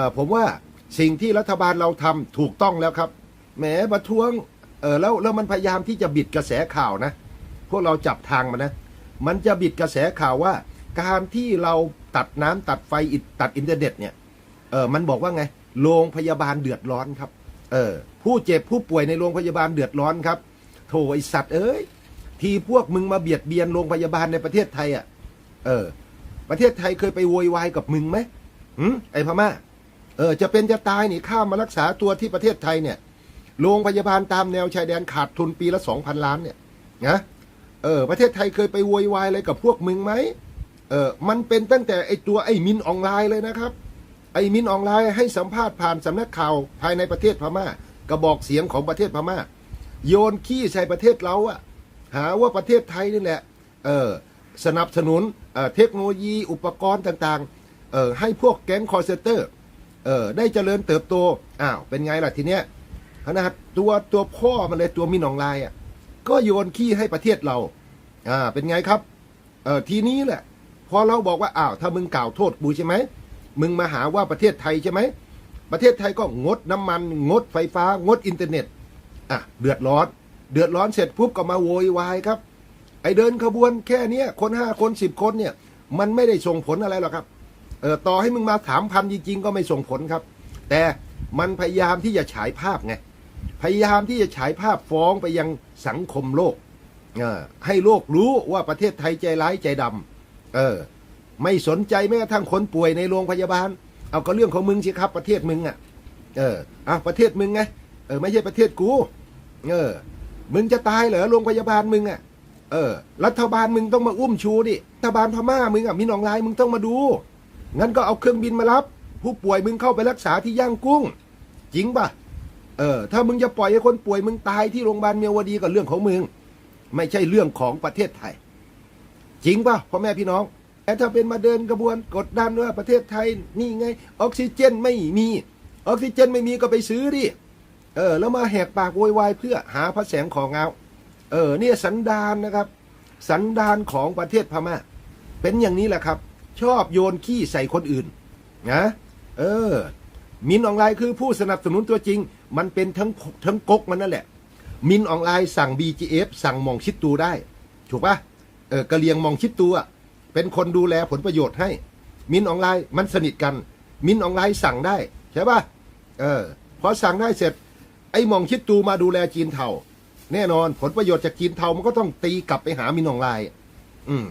เออผมว่าสิ่งที่รัฐบาลเราทำถูกต้องแล้วครับแหมประท้วงเออแล้วแล้วมันพยายามที่จะบิดกระแสข่าวนะ พวกเราจับทางมันนะ มันจะบิดกระแสข่าวว่า การที่เราตัดน้ำตัดไฟตัดอินเทอร์เน็ตเนี่ยเออมันบอกว่าไงโรงพยาบาลเดือดร้อนครับเออผู้เจ็บผู้ป่วยในโรงพยาบาลเดือดร้อนครับโถไอสัตว์เอ้ยทีพวกมึงมาเบียดเบียนโรงพยาบาลในประเทศไทยอะเออ ประเทศไทยเคยไปโวยวายกับมึงไหมหืมไอพม่า เออจะเป็นจะตายนี่ข้ามมารักษาตัวที่ประเทศไทยเนี่ยโรงพยาบาลตามแนวชายแดนขาดทุนปีละสองพันล้านเนี่ยนะเออประเทศไทยเคยไปโวยวายอะไรกับพวกมึงไหมเออมันเป็นตั้งแต่ไอตัวไอมินออนไลน์เลยนะครับ ไอมินออนไลน์ให้สัมภาษณ์ผ่านสำนักข่าวภายในประเทศพม่ากระบอกเสียงของประเทศพม่า โยนขี้ใส่ประเทศเราอะหาว่าประเทศไทยนี่แหละเออสนับสนุนเออเทคโนโลยีอุปกรณ์ต่างๆเออให้พวกแก๊งคอร์เซเตอร์ เออได้เจริญเติบโตอ้าวเป็นไงล่ะทีเนี้ยขนาดตัวตัวพ่อมันเลยตัวมินองลน์อะก็โยนขี้ให้ประเทศเราอ่าเป็นไงครับเออทีนี้แหละพอเราบอกว่าอ้าวถ้ามึงกล่าวโทษกูใช่ไหมมึงมาหาว่าประเทศไทยใช่ไหมประเทศไทยก็งดน้ำมัน งดไฟฟ้า งดอินเทอร์เน็ตอะเดือดร้อน เดือดร้อนเสร็จปุ๊บก็มาโวยวายครับ ไอเดินขบวนแค่เนี้ยคนห้าคนสิบคนเนี่ย มันไม่ได้ส่งผลอะไรหรอกครับ เออต่อให้มึงมาถามพันจริง ๆ ก็ไม่ส่งผลครับ แต่มันพยายามที่จะฉายภาพไงพยายามที่จะฉายภาพฟ้องไปยังสังคมโลกเออให้โลกรู้ว่าประเทศไทยใจร้ายใจดำเออ ไม่สนใจแม้กระทั่งคนป่วยในโรงพยาบาล เอาก็เรื่องของมึงสิครับประเทศมึงอะ เอออะประเทศมึงไงเออไม่ใช่ประเทศกูเออ มึงจะตายเหรอโรงพยาบาลมึงอะ เออ รัฐบาลมึงต้องมาอุ้มชูดิรัฐบาลพม่ามึงอะมีหนองลายมึงต้องมาดู งั้นก็เอาเครื่องบินมารับ ผู้ป่วยมึงเข้าไปรักษาที่ย่างกุ้ง จริงป่ะเออ ถ้ามึงจะปล่อยให้คนป่วยมึงตายที่โรงพยาบาลเมียวดีก็เรื่องของมึง ไม่ใช่เรื่องของประเทศไทย จริงป่ะพ่อแม่พี่น้องแต่ถ้าเป็นมาเดินกระบวนกดดันว่าประเทศไทยนี่ไง ออกซิเจนไม่มี ออกซิเจนไม่มีก็ไปซื้อดิเออ แล้วมาแหกปากโวยวายเพื่อหาพระแสงของเงาเออเนี่ยสันดานนะครับ สันดานของประเทศพม่า เป็นอย่างนี้แหละครับ ชอบโยนขี้ใส่คนอื่นนะเออ มินออนไลน์คือผู้สนับสนุนตัวจริง มันเป็นทั้งทั้งก๊กมันนั่นแหละ มินออนไลน์สั่ง BGF สั่งมองชิดตูได้ ถูกปะเออกระเลียงมองชิดตูอะเป็นคนดูแลผลประโยชน์ให้ มินออนไลน์มันสนิทกัน มินออนไลน์สั่งได้ใช่ปะเออพอสั่งได้เสร็จ ไอ้มองชิดตูมาดูแลจีนเทาแน่นอนผลประโยชน์จากจีนเทามันก็ต้องตีกลับไปหามินออนไลน์อืม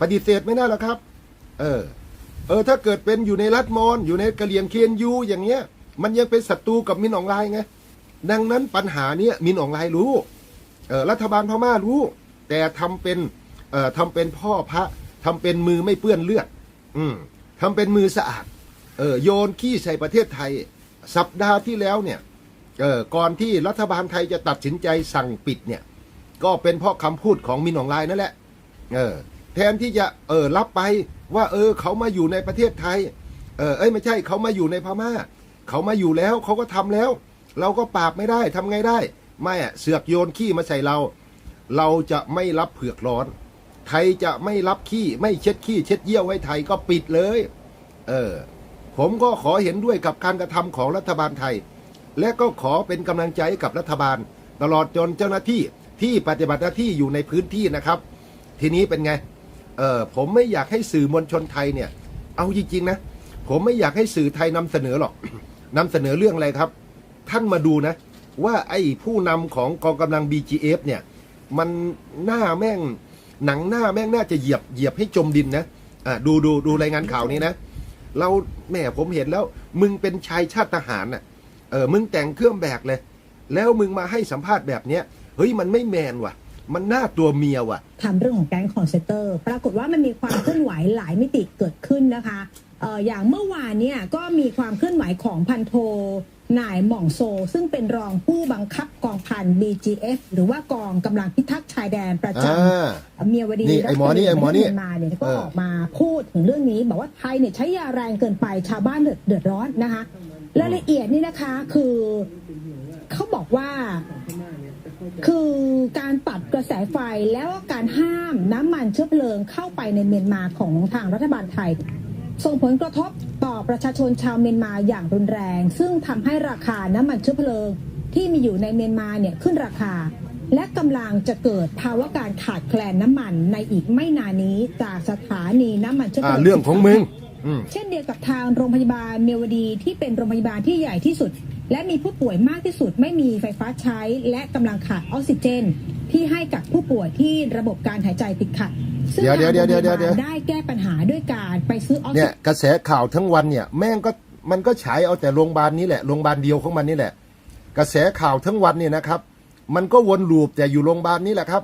ปฏิเสธไม่ได้หรอกครับ เออ เออ ถ้าเกิดเป็นอยู่ในรัฐมอนอยู่ในกะเหรี่ยงเคียนยูอย่างเงี้ย มันยังเป็นศัตรูกับมินออนไลน์ไงดังนั้นปัญหาเนี้ยมินออนไลน์รู้ เออรัฐบาลพม่ารู้ แต่ทำเป็น เอ่อทำเป็นพ่อพระทำเป็นมือไม่เปื้อนเลือด อืมทำเป็นมือสะอาด เออโยนขี้ใส่ประเทศไทย สัปดาห์ที่แล้วเนี่ย เออก่อนที่รัฐบาลไทยจะตัดสินใจสั่งปิดเนี่ย ก็เป็นเพราะคำพูดของมินออนไลน์นั่นแหละ เออ แทนที่จะ เออรับไป ว่า เออ เขามาอยู่ในประเทศไทย เออเอ้ยไม่ใช่เขามาอยู่ในพม่า เขามาอยู่แล้วเขาก็ทำแล้ว เราก็ปราบไม่ได้ทำไงได้ ไม่อะเสือกโยนขี้มาใส่เรา เราจะไม่รับเผือกร้อน ไทยจะไม่รับขี้ไม่เช็ดขี้เช็ดเยี่ยวไว้ไทยก็ปิดเลย เออ ผมก็ขอเห็นด้วยกับการกระทำของรัฐบาลไทย และก็ขอเป็นกำลังใจกับรัฐบาล ตลอดจนเจ้าหน้าที่ที่ปฏิบัติหน้าที่อยู่ในพื้นที่นะครับ ทีนี้เป็นไง เออผมไม่อยากให้สื่อมวลชนไทยเนี่ย เอาจริงๆนะ ผมไม่อยากให้สื่อไทยนำเสนอหรอกนำเสนอเรื่องอะไรครับ ท่านมาดูนะ ว่าไอ้ผู้นำของกองกำลัง BGF เนี่ย มันหน้าแม่งหนังหน้าแม่งน่าจะเหยียบเหยียบให้จมดินนะอะดูดูดูรายงานข่าวนี้นะ เราแม่ผมเห็นแล้ว มึงเป็นชายชาติทหารน่ะเออมึงแต่งเครื่องแบบเลย แล้วมึงมาให้สัมภาษณ์แบบเนี้ยเฮ้ยมันไม่แมนว่ะ มันหน้าตัวเมียว่ะทำเรื่องของแก๊งคอนเซนเตอร์ปรากฏว่ามันมีความเคลื่อนไหวหลายมิติเกิดขึ้นนะคะเอ่ออย่างเมื่อวานเนี่ยก็มีความเคลื่อนไหวของพันโทนายหม่องโซ ซึ่งเป็นรองผู้บังคับกองพัน BGF หรือว่ากองกำลังพิทักษ์ชายแดนประจอ่าำเมียวดีนี่ไอ้หมอนี่ไอ้หมอนี่รัฐบาลมาเนี่ยก็เออออกมาพูดถึงเรื่องนี้บอกว่าไทยเนี่ยใช้ยาแรงเกินไปชาวบ้านเดือดเดือดร้อนนะคะรายละเอียดนี่นะคะคือเขาบอกว่า คือการตัดกระแสไฟแล้วก็การห้ามน้ำมันเชื้อเพลิงเข้าไปในเมียนมาของทางรัฐบาลไทย ส่งผลกระทบต่อประชาชนชาวเมียนมาอย่างรุนแรง ซึ่งทำให้ราคาน้ำมันเชื้อเพลิง ที่มีอยู่ในเมียนมาเนี่ยขึ้นราคา และกำลังจะเกิดภาวะการขาดแคลนน้ำมันในอีกไม่นานนี้จากสถานีน้ำมันเชื้อเพอ่าลิงเรื่องของมึงอืมเช่นเดียวกับทางโรงพยาบาลเมวดีที่เป็นโรงพยาบาลที่ใหญ่ที่สุด และมีผู้ป่วยมากที่สุดไม่มีไฟฟ้าใช้ และกำลังขาดออกซิเจน ที่ให้กับผู้ป่วยที่ระบบการหายใจติดขัดซึ่งเดี๋ยวทางเดี๋ยวเดี๋ยวโรงพยาเดี๋ยวบาลได้แก้ปัญหาด้วยการไปซื้อออกซิเนี่เจยนกระแสข่าวทั้งวันเนี่ยแม่งก็มันก็ฉายเอาแต่โรงพยาบาลนี้แหละโรงพยาบาลเดียวของมันนี่แหละ กระแสข่าวทั้งวันเนี่ยนะครับ มันก็วนลูปแต่อยู่โรงพยาบาลนี้แหละครับ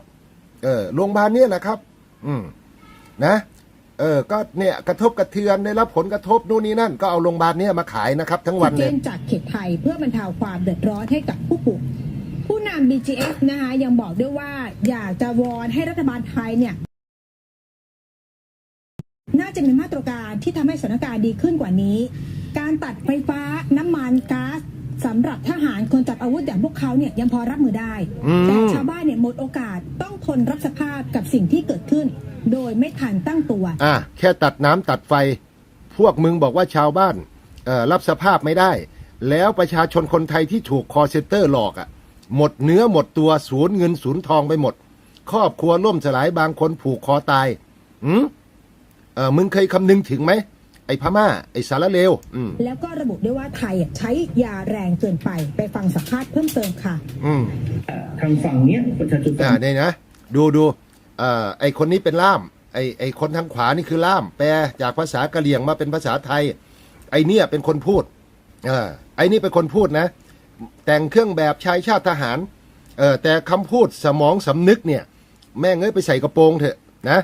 เออโรงพยาบาลนี้แหละครับ อืมนะ เออ ก็เนี่ยกระทบกระเทือนได้รับผลกระทบนู่นนี่นั่น ก็เอาโรงพยาบาลเนี้มาขายนะครับ ทั้งวันเจเลยนจากเขตไทยเพื่อบรรเทาความเดือดร้อนให้กับผู้ป่วยผู้นำ BGF นะคะยังบอกด้วยว่าอยากจะวอนให้รัฐบาลไทยเนี่ย น่าจะมีมาตรการที่ทำให้สถานการณ์ดีขึ้นกว่านี้ การตัดไฟฟ้าน้ำมันก๊าซสำหรับทหารคนจับอาวุธอย่างพวกเขาเนี่ยยังพอรับมือได้ อืม แต่ชาวบ้านเนี่ยหมดโอกาสต้องทนรับสภาพกับสิ่งที่เกิด ขึ้นโดยไม่ทันตั้งตัว อะแค่ตัดน้ำตัดไฟ พวกมึงบอกว่าชาวบ้านเอ่อรับสภาพไม่ได้ แล้วประชาชนคนไทยที่ถูกคอร์เซนเตอร์หลอกอะ่ะ หมดเนื้อหมดตัวสูญเงินสูญทองไปหมด ครอบครัวล่มสลายบางคนผูกคอตายอืมเออมึงเคยคำนึงถึงไหม ไอ้พม่า ไอ้สารเลวอืมแล้วก็ระบุด้วยว่าไทยอะใช้ยาแรงเกินไปไปฟังสัมภาษณ์เพิ่มเติมค่ะ อืมทางฝั่งเนี้ยประชาชนฝั่อ่างเนี่ยนะ ดูดูเอ่อไอคนนี้เป็นล่าม ไอไอคนทางขวานี่คือล่าม แปลจากภาษากะเหรี่ยงมาเป็นภาษาไทย ไอเนี่ยเป็นคนพูดเออไอนี่เป็นคนพูดนะ แต่งเครื่องแบบชายชาติทหารเออแต่คำพูดสมองสำนึกเนี่ย แม่งเอ้ยไปใส่กระโปรงเถอะนะ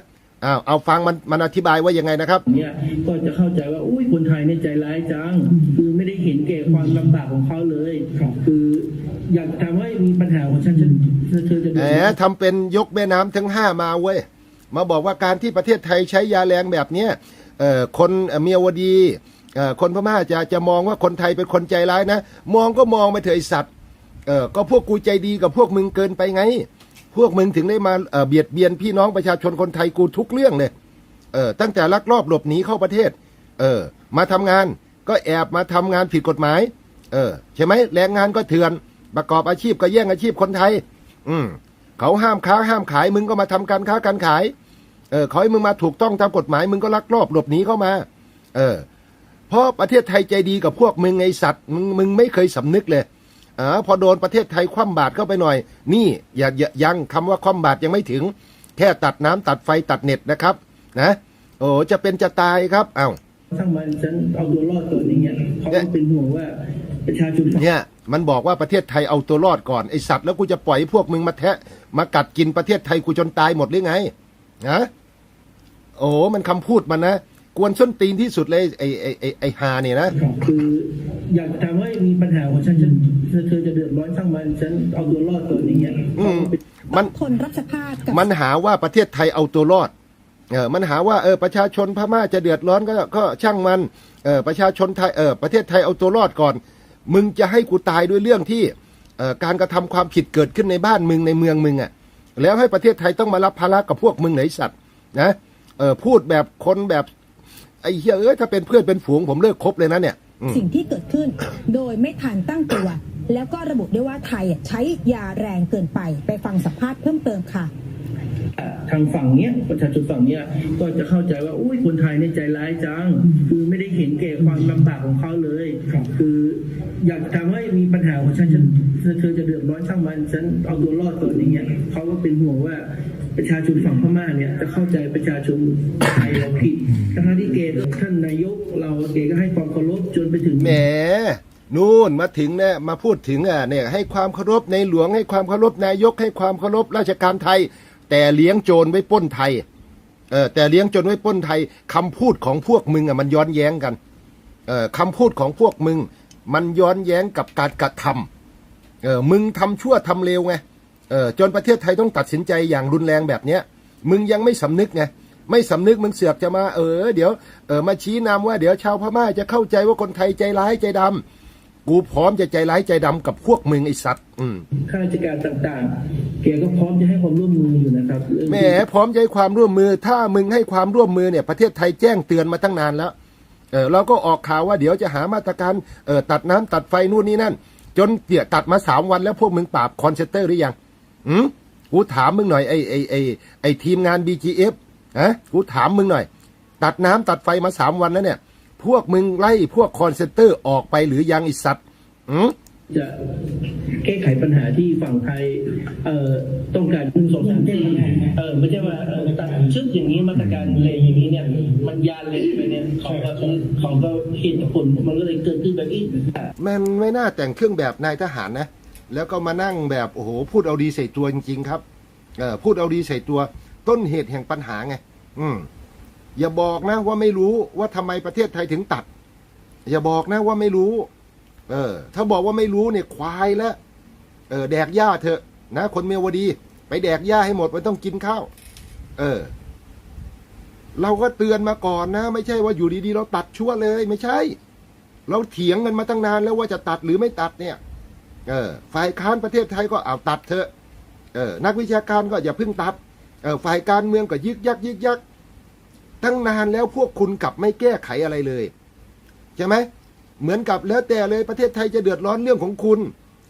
อ้าวเอาฟังมันมันอธิบายว่ายังไงนะครับเนี่ยก็จะเข้าใจว่าอุ้ยคนไทยเนี่ยใจร้ายจัง คือไม่ได้เห็นแก่ความลำบากของเขาเลยคืออยากทำให้มีปัญหาของฉันฉันเธอจะแหมทำเป็นยกแม่น้ำทั้งห้ามาเว้ย มาบอกว่าการที่ประเทศไทยใช้ยาแรงแบบเนี้ยคนเมียวดีเอ่อคนพม่าจะจะมองว่าคนไทยเป็นคนใจร้ายนะ มองก็มองไปเถอะไอสัตว์ก็พวกกูใจดีกับพวกมึงเกินไปไง พวกมึงถึงได้มาเบียดเบียนพี่น้องประชาชนคนไทยกูทุกเรื่องเลยเออตั้งแต่ลักลอบหลบหนีเข้าประเทศ เออ มาทำงานก็แอบมาทำงานผิดกฎหมาย เออ ใช่ไหมแรงงานก็เถื่อน ประกอบอาชีพก็แย่งอาชีพคนไทย อืมเขาห้ามค้าห้ามขายมึงก็มาทำการค้าการขาย เออขอให้มึงมาถูกต้องตามกฎหมายมึงก็ลักลอบหลบหนีเข้ามา เออเพราะประเทศไทยใจดีกับพวกมึงไงสัตว์มึงมึงไม่เคยสำนึกเลยอ่าพอโดนประเทศไทยคว่ำบาตรเข้าไปหน่อย นี่อย่าอย่ายังคำว่าคว่ำบาตรยังไม่ถึง แค่ตัดน้ำตัดไฟตัดเน็ตนะครับ นะโอ้จะเป็นจะตายครับเอ้าทั้งมันฉันเอาตัวรอดตัวอย่างเงี้ยเขาก็เป็นห่วงว่าประชาชนฝั่งเนี่ยมันบอกว่าประเทศไทยเอาตัวรอดก่อนไอสัตว์แล้วกูจะปล่อยให้พวกมึงมาแทะมากัดกินประเทศไทยกูจนตายหมดหรือไงฮะ โอ้มันคำพูดมันนะกวนส้นตีนที่สุดเลยไอไอไอไอฮาเนี่ยนะ คืออยากทำให้มีปัญหาของฉันฉันเธอจะเดือดร้อนช่างมันฉันเอาตัวรอดตัวอย่างเงี้ยอืมต้มัอนงทนรับสภาพกับมันหาว่าประเทศไทยเอาตัวรอด เออ มันหาว่าเออประชาชนพม่าจะเดือดร้อนก็ก็ช่างมัน เออประชาชนไทยเออประเทศไทยเอาตัวรอดก่อน มึงจะให้กูตายด้วยเรื่องที่เอ่อการกระทำความผิดเกิดขึ้นในบ้านมึงในเมืองมึงอะ่ะ แล้วให้ประเทศไทยต้องมารับภาระกับพวกมึงไหนสัตว์นะเออพูดแบบคนแบบไอ้เหี้ยเอ้ยถ้าเป็นเพื่อนเป็นฝูงผมเลิกคบเลยนะเนี่ยอืมสิ่งที่เกิดขึ้นโดยไม่ทันตั้งตัว แล้วก็ระบุด้วยว่าไทยอะใช้ยาแรงเกินไปไปฟังสัมภาษณ์เพิ่มเติมค่ะทางฝั่งเนี้ยประชาชนฝั่งเนี้ยก็จะเข้าใจว่าอุ้ยคนไทยเนี่ยใจร้ายจัง คือไม่ได้เห็นแก่ความลำบากของเขาเลย คืออยากทำให้มีปั ญหาของฉันฉันเธอจะเดือดร้อนช่างมันฉันเอาตัวรอดตัวอย่างเงี้ยเขาก็เป็นห่วงว่าประชาชนฝั่งพม่าเนี่ยจะเข้าใจประชาชนไทยเราผิดทั้งที่เกณฑ์ท่านนายกเราเกณฑ์ก็ให้ความเคารพจนไปถึงแหมนู่นมาถึงเนี่ยมาพูดถึงอะเนี่ยให้ความเคารพในหลวงให้ความเคารพนายกให้ความเคารพราชการไทย แต่เลี้ยงโจรไว้ป้นไทยเออแต่เลี้ยงโจรไว้ป้นไทยคำพูดของพวกมึงอะมันย้อนแย้งกันเออคำพูดของพวกมึง มันย้อนแย้งกับการกระทำเออมึงทำชั่วทำเลวไงเออจนประเทศไทยต้องตัดสินใจอย่างรุนแรงแบบเนี้ย มึงยังไม่สำนึกไงไม่สำนึกมึงเสือกจะมาเออเดี๋ยวเออมาชี้นำว่าเดี๋ยวชาวพม่าจะเข้าใจว่าคนไทยใจร้ายใจดำกูพร้อมจะใจร้ายใจดำกับพวกมึงไอ้สัตว์อืมข้าราชการต่างๆเกก็พร้อมจะให้ความร่วมมืออยู่นะครับเรื่องแหมพร้อมจะให้ความร่วมมือ ถ้ามึงให้ความร่วมมือเนี่ยประเทศไทยแจ้งเตือนมาตั้งนานแล้ว เออเราก็ออกข่าวว่าเดี๋ยวจะหามาตรการเออตัดน้ำตัดไฟนู่นนี่นั่น จนเตี่ยตัดมาสามวันแล้วพวกมึงปราบคอนเซนเตอร์หรือยังอืมกูถามมึงหน่อยไอไอไอไอทีมงาน BGF ฮะกูถามมึงหน่อย ตัดน้ำตัดไฟมาสามวันแล้วเนี่ย พวกมึงไล่พวกคอนเซนเตอร์ออกไปหรือยังไอสัตว์อืม แก้ไขปัญหาที่ฝั่งไทยเอ่อต้องการหนึ่งสองสามแก้ปัญหาเออไม่ใช่ว่าเออตัดชึกอย่างนี้มาตรการเลยอย่างนี้เนี่ย มันยานเลยไปเนี่ยเขาก็เขาก็เหตุผลมันก็เลยเกิดขึ้นแบบนี้มันไม่น่าแต่งเครื่องแบบนายทหารนะ แล้วก็มานั่งแบบโอ้โหพูดเอาดีใส่ตัวจริงๆครับเออพูดเอาดีใส่ตัว ต้นเหตุแห่งปัญหาไง อืมอย่าบอกนะว่าไม่รู้ว่าทำไมประเทศไทยถึงตัด อย่าบอกนะว่าไม่รู้ เออ ถ้าบอกว่าไม่รู้เนี่ยควายแล้ว เออแดกหญ้าเถอะนะคนเมียวดี ไปแดกหญ้าให้หมดไม่ต้องกินข้าวเออ เราก็เตือนมาก่อนนะ ไม่ใช่ว่าอยู่ดีๆ เราตัดชั่วเลย ไม่ใช่ เราเถียงกันมาตั้งนานแล้วว่าจะตัดหรือไม่ตัดเนี่ย เออ ฝ่ายค้านประเทศไทยก็เอาตัดเถอะ เออ นักวิชาการก็อย่าเพิ่งตัด เออ ฝ่ายการเมืองก็ยึกยักยึกยักตั้งนานแล้วพวกคุณกลับไม่แก้ไขอะไรเลยใช่ไหมเหมือนกับแล้วแต่เลยประเทศไทยจะเดือดร้อนเรื่องของคุณ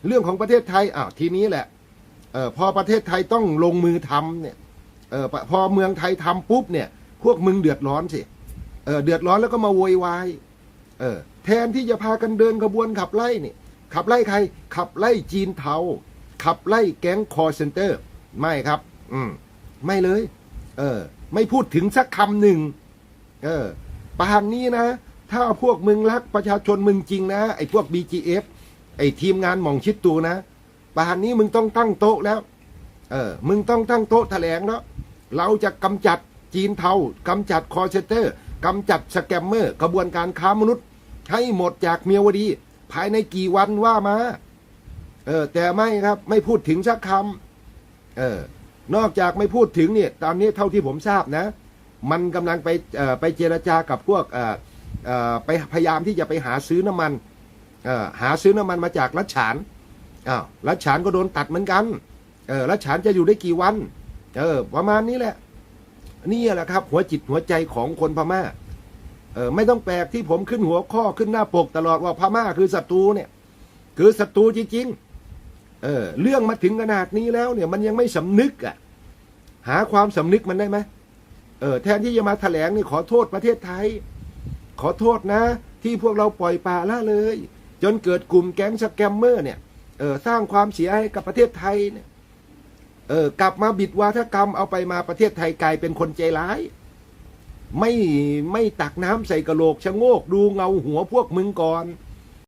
เรื่องของประเทศไทยอ้าวทีนี้แหละเออพอประเทศไทยต้องลงมือทำเนี่ยเออพอเมืองไทยทำปุ๊บเนี่ย พวกมึงเดือดร้อนสิเออเดือดร้อนแล้วก็มาโวยวายเออแทนที่จะพากันเดินขบวนขับไล่นี่ขับไล่ใคร ขับไล่จีนเทาขับไล่แก๊งคอร์เซนเตอร์ ไม่ครับ อืมไม่เลย เออ ไม่พูดถึงสักคำหนึ่งเออป่านนี้นะ ถ้าพวกมึงรักประชาชนมึงจริงนะ ไอ้พวก BGF ไอ้ทีมงานมองชิดตูนะป่านนี้มึงต้องตั้งโต๊ะแล้ว เออ มึงต้องตั้งโต๊ะแถลงแล้ว เราจะกำจัดจีนเทากำจัดคอร์เซเตอร์กำจัดสแกมเมอร์กระบวนการค้ามนุษย์ ให้หมดจากเมียวดี ภายในกี่วันว่ามา เออ แต่ไม่ครับ ไม่พูดถึงสักคำเออ นอกจากไม่พูดถึงเนี่ยตอนนี้เท่าที่ผมทราบนะ มันกำลังไปเอ่อไปเจรจากับพวกเอ่อเอ่อไปพยายามที่จะไปหาซื้อน้ำมัน หาซื้อน้ำมันมาจากรัชฉานอ้าวรัชฉานก็โดนตัดเหมือนกันเออรัชฉานจะอยู่ได้กี่วัน เออ ประมาณนี้แหละนี่แหละครับ หัวจิตหัวใจของคนพม่า เออไม่ต้องแปลกที่ผมขึ้นหัวข้อขึ้นหน้าปกตลอดว่าพม่าคือศัตรูเนี่ย คือศัตรูจริงๆเออเรื่องมาถึงขนาดนี้แล้วเนี่ย มันยังไม่สำนึกอะ หาความสำนึกมันได้ไหมเออแทนที่จะมาแถลงนี่ขอโทษประเทศไทย ขอโทษนะ ที่พวกเราปล่อยปละละเลย จนเกิดกลุ่มแก๊งสแกมเมอร์เนี่ยเออสร้างความเสียให้กับประเทศไทยเนี่ยเออกลับมาบิดวาทกรรมเอาไปมาประเทศไทยกลายเป็นคนใจร้าย ไม่ไม่ตักน้ำใส่กระโหลกชะโงกดูเงาหัวพวกมึงก่อน